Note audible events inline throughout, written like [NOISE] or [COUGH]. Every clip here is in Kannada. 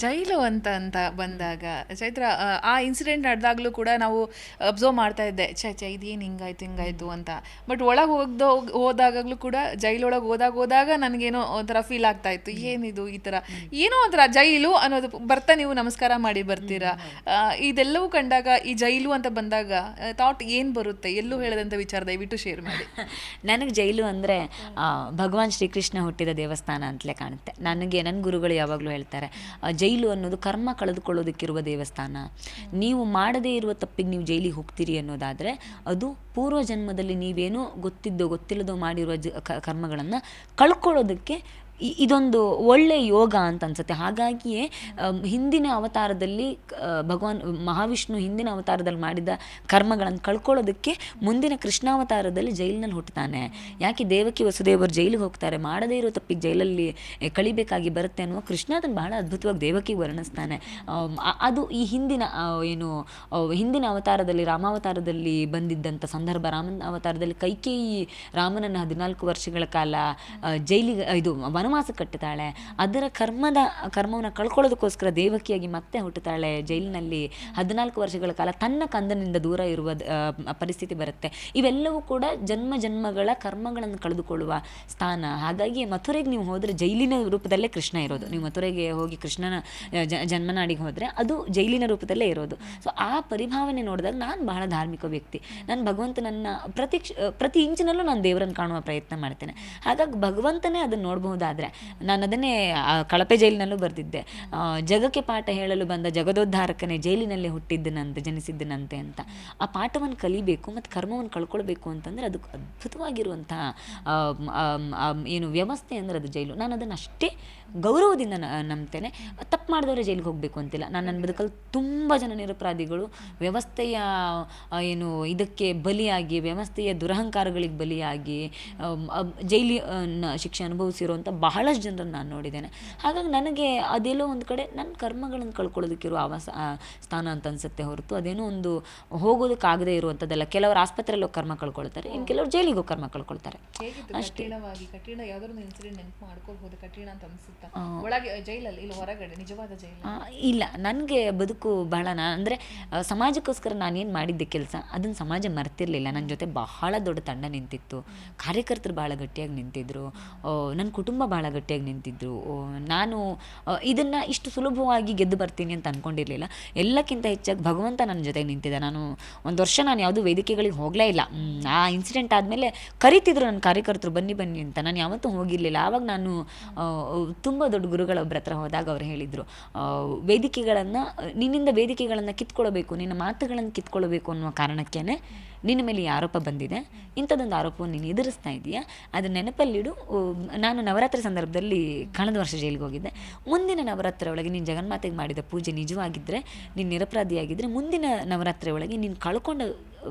ಜೈಲು ಅಂತ ಅಂತ ಬಂದಾಗ ಚೈತ್ರ ಆ, ಇನ್ಸಿಡೆಂಟ್ ನಡೆದಾಗಲೂ ಕೂಡ ನಾವು ಅಬ್ಸರ್ವ್ ಮಾಡ್ತಾ ಇದ್ದೆ ಛೇ ಛೇ ಇದೇನು ಹಿಂಗಾಯ್ತು ಹಿಂಗಾಯ್ತು ಅಂತ. ಬಟ್ ಒಳಗೆ ಹೋಗ್ದೋ ಹೋದಾಗಲೂ ಕೂಡ ಜೈಲೊಳಗೆ ಹೋದಾಗ ಹೋದಾಗ ನನಗೇನೋ ಒಂಥರ ಫೀಲ್ ಆಗ್ತಾ ಇತ್ತು ಏನಿದು ಈ ಥರ? ಏನೋ ಒಂಥರ ಜೈಲು ಅನ್ನೋದು ಬರ್ತಾ ನೀವು ನಮಸ್ಕಾರ ಮಾಡಿ ಬರ್ತೀರಾ. ಇದೆಲ್ಲವೂ ಕಂಡಾಗ ಈ ಜೈಲು ಅಂತ ಬಂದಾಗ ಥಾಟ್ ಏನು ಬರುತ್ತೆ? ಎಲ್ಲೂ ಹೇಳದಂಥ ವಿಚಾರ ದಯವಿಟ್ಟು ಶೇರ್ ಮಾಡಿ. [LAUGHS] ನನಗೆ ಜೈಲು ಅಂದರೆ ಭಗವಾನ್ ಶ್ರೀಕೃಷ್ಣ ಹುಟ್ಟಿದ ದೇವಸ್ಥಾನ ಅಂತಲೇ ಕಾಣುತ್ತೆ. ನನಗೆ ನನ್ನ ಗುರುಗಳು ಯಾವಾಗಲೂ ಹೇಳ್ತಾರೆ ಜೈಲು ಅನ್ನೋದು ಕರ್ಮ ಕಳೆದುಕೊಳ್ಳೋದಕ್ಕಿರುವ ದೇವಸ್ಥಾನ. ನೀವು ಮಾಡದೇ ಇರುವ ತಪ್ಪಿಗೆ ನೀವು ಜೈಲಿಗೆ ಹೋಗ್ತೀರಿ ಅನ್ನೋದಾದರೆ ಅದು ಪೂರ್ವ ಜನ್ಮದಲ್ಲಿ ನೀವೇನೋ ಗೊತ್ತಿದ್ದೋ ಗೊತ್ತಿಲ್ಲದೋ ಮಾಡಿರುವ ಜ ಕರ್ಮಗಳನ್ನು ಕಳ್ಕೊಳ್ಳೋದಕ್ಕೆ ಇದೊಂದು ಒಳ್ಳೆ ಯೋಗ ಅಂತ ಅನ್ಸುತ್ತೆ. ಹಾಗಾಗಿಯೇ ಹಿಂದಿನ ಅವತಾರದಲ್ಲಿ ಭಗವಾನ್ ಮಹಾವಿಷ್ಣು ಹಿಂದಿನ ಅವತಾರದಲ್ಲಿ ಮಾಡಿದ ಕರ್ಮಗಳನ್ನು ಕಳ್ಕೊಳ್ಳೋದಕ್ಕೆ ಮುಂದಿನ ಕೃಷ್ಣಾವತಾರದಲ್ಲಿ ಜೈಲಿನಲ್ಲಿ ಹುಟ್ಟುತ್ತಾನೆ ಯಾಕೆ ದೇವಕಿ ವಸುದೇವರು ಜೈಲಿಗೆ ಹೋಗ್ತಾರೆ? ಮಾಡದೇ ಇರೋ ತಪ್ಪಿಗೆ ಜೈಲಲ್ಲಿ ಕಳಿಬೇಕಾಗಿ ಬರುತ್ತೆ ಅನ್ನುವ ಕೃಷ್ಣ ಅದನ್ನು ಬಹಳ ಅದ್ಭುತವಾಗಿ ದೇವಕಿಗೆ ವರ್ಣಿಸ್ತಾನೆ. ಅದು ಈ ಹಿಂದಿನ ಏನು ಹಿಂದಿನ ಅವತಾರದಲ್ಲಿ, ರಾಮಾವತಾರದಲ್ಲಿ ಬಂದಿದ್ದಂಥ ಸಂದರ್ಭ, ರಾಮನ ಅವತಾರದಲ್ಲಿ ಕೈಕೇಯಿ ರಾಮನನ್ನು ಹದಿನಾಲ್ಕು ವರ್ಷಗಳ ಕಾಲ ಜೈಲಿಗೆ, ಇದು ವನವಾಸ ಕಟ್ಟುತ್ತಾಳೆ ಅದರ ಕರ್ಮದ, ಕರ್ಮವನ್ನು ಕಳ್ಕೊಳ್ಳೋದಕ್ಕೋಸ್ಕರ ದೇವಕಿಯಾಗಿ ಮತ್ತೆ ಹುಟ್ಟುತ್ತಾಳೆ. ಜೈಲಿನಲ್ಲಿ ಹದಿನಾಲ್ಕು ವರ್ಷಗಳ ಕಾಲ ತನ್ನ ಕಂದನಿಂದ ದೂರ ಇರುವ ಪರಿಸ್ಥಿತಿ ಬರುತ್ತೆ. ಇವೆಲ್ಲವೂ ಕೂಡ ಜನ್ಮ ಜನ್ಮಗಳ ಕರ್ಮಗಳನ್ನು ಕಳೆದುಕೊಳ್ಳುವ ಸ್ಥಾನ. ಹಾಗಾಗಿ ಮಥುರೆಗೆ ನೀವು ಹೋದರೆ ಜೈಲಿನ ರೂಪದಲ್ಲೇ ಕೃಷ್ಣ ಇರೋದು. ನೀವು ಮಥುರೆಗೆ ಹೋಗಿ ಕೃಷ್ಣನ ಜನ್ಮನಾಡಿಗೆ ಹೋದರೆ ಅದು ಜೈಲಿನ ರೂಪದಲ್ಲೇ ಇರೋದು. ಸೊ ಆ ಪರಿಭಾವನೆ ನೋಡಿದಾಗ ನಾನು ಬಹಳ ಧಾರ್ಮಿಕ ವ್ಯಕ್ತಿ. ನಾನು ಭಗವಂತನನ್ನ ಪ್ರತಿ ಪ್ರತಿ ಇಂಚಿನಲ್ಲೂ ನಾನು ದೇವರನ್ನು ಕಾಣುವ ಪ್ರಯತ್ನ ಮಾಡ್ತೇನೆ. ಹಾಗಾಗಿ ಭಗವಂತನೇ ಅದನ್ನು ನೋಡಬಹುದಾದ್ರೆ ನಾನು ಅದನ್ನೇ ಕಳಪೆ ಜೈಲಿನಲ್ಲೂ ಬರೆದಿದ್ದೆ. ಜಗಕ್ಕೆ ಪಾಠ ಹೇಳಲು ಬಂದ ಜಗದೋದ್ಧಾರಕನೇ ಜೈಲಿನಲ್ಲಿ ಹುಟ್ಟಿದ್ದನಂತೆ, ಜನಿಸಿದ್ದನಂತೆ ಅಂತ. ಆ ಪಾಠವನ್ನು ಕಲಿಬೇಕು ಮತ್ತು ಕರ್ಮವನ್ನು ಕಳ್ಕೊಳ್ಬೇಕು ಅಂತಂದರೆ ಅದಕ್ಕೆ ಅದ್ಭುತವಾಗಿರುವಂತಹ ಏನು ವ್ಯವಸ್ಥೆ ಅಂದರೆ ಅದು ಜೈಲು. ನಾನು ಅದನ್ನು ಅಷ್ಟೇ ಗೌರವದಿಂದ ನಂಬ್ತೇನೆ. ತಪ್ಪು ಮಾಡಿದವರೇ ಜೈಲಿಗೆ ಹೋಗಬೇಕು ಅಂತಿಲ್ಲ. ನಾನು ನನ್ನ ಬದುಕಲ್ಲಿ ತುಂಬ ಜನ ನಿರಪರಾಧಿಗಳು, ವ್ಯವಸ್ಥೆಯ ಏನು ಇದಕ್ಕೆ ಬಲಿಯಾಗಿ, ವ್ಯವಸ್ಥೆಯ ದುರಹಂಕಾರಗಳಿಗೆ ಬಲಿಯಾಗಿ ಜೈಲಿ ಶಿಕ್ಷೆ ಅನುಭವಿಸಿರುವಂಥ ಬಹಳಷ್ಟು ಜನರನ್ನು ನಾನು ನೋಡಿದ್ದೇನೆ. ಹಾಗಾಗಿ ನನಗೆ ಅದೆಲ್ಲೋ ಒಂದು ಕಡೆ ನನ್ನ ಕರ್ಮಗಳನ್ನು ಕಳ್ಕೊಳ್ಳೋದಕ್ಕಿರುವ ಆವಾಸ ಸ್ಥಾನ ಅಂತ ಅನಿಸುತ್ತೆ ಹೊರತು ಅದೇನೋ ಒಂದು ಹೋಗೋದಕ್ಕಾಗದೇ ಇರುವಂಥದ್ದಲ್ಲ. ಕೆಲವರು ಆಸ್ಪತ್ರೆಯಲ್ಲಿ ಹೋಗಿ ಕರ್ಮ ಕಳ್ಕೊಳ್ತಾರೆ ಇನ್ನು ಕೆಲವರು ಜೈಲಿಗೆ ಹೋಗಿ ಕರ್ಮ ಕಳ್ಕೊಳ್ತಾರೆ. ಕಠಿಣವಾಗಿ ಕಠಿಣ ಯಾವ್ದಾದ್ರು ಇನ್ಸಿಡೆಂಟ್ ನೆನಪು ಮಾಡ್ಕೋಬಹುದು ಕಠಿಣ ಅಂತ ಅನ್ಸುತ್ತಾ? ಒಳಗೆ ಜೈಲಲ್ಲಿ ಇಲ್ಲ ಹೊರಗಡೆ ನಿಜವಾದ ಜೈಲು ಇಲ್ಲ. ನನಗೆ ಬದುಕು ಬಹಳ ನಾ ಅಂದರೆ ಸಮಾಜಕ್ಕೋಸ್ಕರ ನಾನೇನು ಮಾಡಿದ್ದೆ ಕೆಲಸ ಅದನ್ನು ಸಮಾಜ ಮರ್ತಿರಲಿಲ್ಲ. ನನ್ನ ಜೊತೆ ಬಹಳ ದೊಡ್ಡ ತಂಡ ನಿಂತಿತ್ತು. ಕಾರ್ಯಕರ್ತರು ಭಾಳ ಗಟ್ಟಿಯಾಗಿ ನಿಂತಿದ್ರು. ನನ್ನ ಕುಟುಂಬ ಭಾಳ ಗಟ್ಟಿಯಾಗಿ ನಿಂತಿದ್ರು. ಓ, ನಾನು ಇದನ್ನು ಇಷ್ಟು ಸುಲಭವಾಗಿ ಗೆದ್ದು ಬರ್ತೀನಿ ಅಂತ ಅಂದ್ಕೊಂಡಿರಲಿಲ್ಲ ಎಲ್ಲಕ್ಕಿಂತ ಹೆಚ್ಚಾಗಿ ಭಗವಂತ ನನ್ನ ಜೊತೆಗೆ ನಿಂತಿದ್ದ. ನಾನು ಒಂದು ವರ್ಷ ನಾನು ಯಾವುದೂ ವೇದಿಕೆಗಳಿಗೆ ಹೋಗಲೇ ಇಲ್ಲ. ಆ ಇನ್ಸಿಡೆಂಟ್ ಆದಮೇಲೆ ಕರಿತಿದ್ರು ನನ್ನ ಕಾರ್ಯಕರ್ತರು ಬನ್ನಿ ಬನ್ನಿ ಅಂತ. ನಾನು ಯಾವತ್ತೂ ಹೋಗಿರಲಿಲ್ಲ. ಆವಾಗ ನಾನು ತುಂಬ ದೊಡ್ಡ ಗುರುಗಳೊಬ್ಬರ ಹತ್ರ ಹೋದಾಗ ಅವ್ರು ಹೇಳಿದರು ವೇದಿಕೆಗಳನ್ನು ನಿನ್ನಿಂದ ವೇದಿಕೆಗಳನ್ನು ಕಿತ್ಕೊಳ್ಬೇಕು ನಿನ್ನ ಮಾತುಗಳನ್ನು ಕಿತ್ಕೊಳ್ಬೇಕು ಅನ್ನುವ ಕಾರಣಕ್ಕೇ ನಿನ್ನ ಮೇಲೆ ಈ ಆರೋಪ ಬಂದಿದೆ. ಇಂಥದ್ದೊಂದು ಆರೋಪವನ್ನು ನೀನು ಎದುರಿಸ್ತಾ ಇದೆಯಾ? ಅದನ್ನ ನೆನಪಲ್ಲಿಡು. ನಾನು ನವರಾತ್ರಿ ಸಂದರ್ಭದಲ್ಲಿ ಕಳೆದ ವರ್ಷ ಜೈಲಿಗೆ ಹೋಗಿದ್ದೆ. ಮುಂದಿನ ನವರಾತ್ರಿ ಒಳಗೆ ನೀನು ಜಗನ್ಮಾತೆಗೆ ಮಾಡಿದ ಪೂಜೆ ನಿಜವಾಗಿದ್ದರೆ ನೀನು ನಿರಪರಾಧಿಯಾಗಿದ್ದರೆ ಮುಂದಿನ ನವರಾತ್ರಿ ಒಳಗೆ ನೀನು ಕಳ್ಕೊಂಡ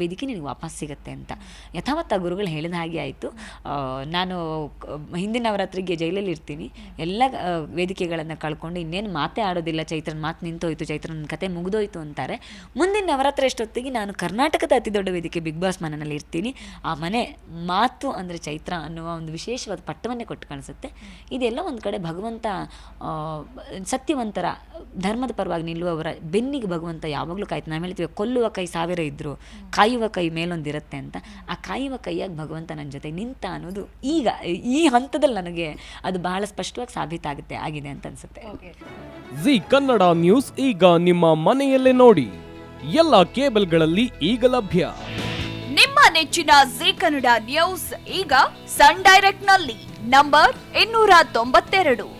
ವೇದಿಕೆ ನಿನಗೆ ವಾಪಸ್ ಸಿಗುತ್ತೆ ಅಂತ. ಯಥಾವತ್ತ ಗುರುಗಳು ಹೇಳಿದ ಹಾಗೆ ಆಯಿತು. ನಾನು ಹಿಂದಿನ ನವರಾತ್ರಿಗೆ ಜೈಲಲ್ಲಿ ಇರ್ತೀನಿ. ಎಲ್ಲ ವೇದಿಕೆಗಳನ್ನು ಕಳ್ಕೊಂಡು ಇನ್ನೇನು ಮಾತೇ ಆಡೋದಿಲ್ಲ. ಚೈತ್ರನ ಮಾತು ನಿಂತೋಯ್ತು, ಚೈತ್ರನ ಕತೆ ಮುಗಿದೋಯ್ತು ಅಂತಾರೆ. ಮುಂದಿನ ನವರಾತ್ರಿ ಎಷ್ಟೊತ್ತಿಗೆ ನಾನು ಕರ್ನಾಟಕದ ಅತಿ ದೊಡ್ಡ ವೇದಿಕೆ ಬಿಗ್ ಬಾಸ್ ಮನೆಯಲ್ಲಿ ಇರ್ತೀನಿ. ಆ ಮನೆ ಮಾತು ಅಂದರೆ ಚೈತ್ರ ಅನ್ನುವ ಒಂದು ವಿಶೇಷವಾದ ಪಟ್ಟವನ್ನೇ ಕೊಟ್ಟು ಕಾಣಿಸುತ್ತೆ. ಇದೆಲ್ಲ ಒಂದು ಕಡೆ ಭಗವಂತ ಸತ್ಯವಂತರ ಧರ್ಮದ ಪರವಾಗಿ ನಿಲ್ಲುವವರ ಬೆನ್ನಿಗೆ ಭಗವಂತ ಯಾವಾಗಲೂ ಕಾಯ್ತು ನಾವು ಹೇಳ್ತೀವಿ ಕೊಲ್ಲುವ ಕೈ ಸಾವಿರ ಇದ್ದರು ಕಾಯುವ ಕೈ ಮೇಲೊಂದಿರುತ್ತೆ ಅಂತ. ಆ ಕಾಯುವ ಕೈಯಾಗಿ ಭಗವಂತ ನನ್ನ ಜೊತೆ ನಿಂತ ಅನ್ನೋದು ಈಗ ಈ ಹಂತದಲ್ಲಿ ನನಗೆ ಅದು ಬಹಳ ಸ್ಪಷ್ಟವಾಗಿ ಸಾಬೀತಾಗುತ್ತೆ ಆಗಿದೆ ಅಂತ ಅನ್ಸುತ್ತೆ. ಓಕೆ ಜಿ ಕನ್ನಡ ನ್ಯೂಸ್ ಈಗ ನಿಮ್ಮ ಮನೆಯಲ್ಲೇ ನೋಡಿ. ಎಲ್ಲ ಕೇಬಲ್ಗಳಲ್ಲಿ ಈಗ ಲಭ್ಯ. ನಿಮ್ಮ ನೆಚ್ಚಿನ ಜಿ ಕನ್ನಡ ನ್ಯೂಸ್ ಈಗ ಸನ್ ಡೈರೆಕ್ಟ್ನಲ್ಲಿ ನಂಬರ್ ಇನ್ನೂರ ತೊಂಬತ್ತೆರಡು.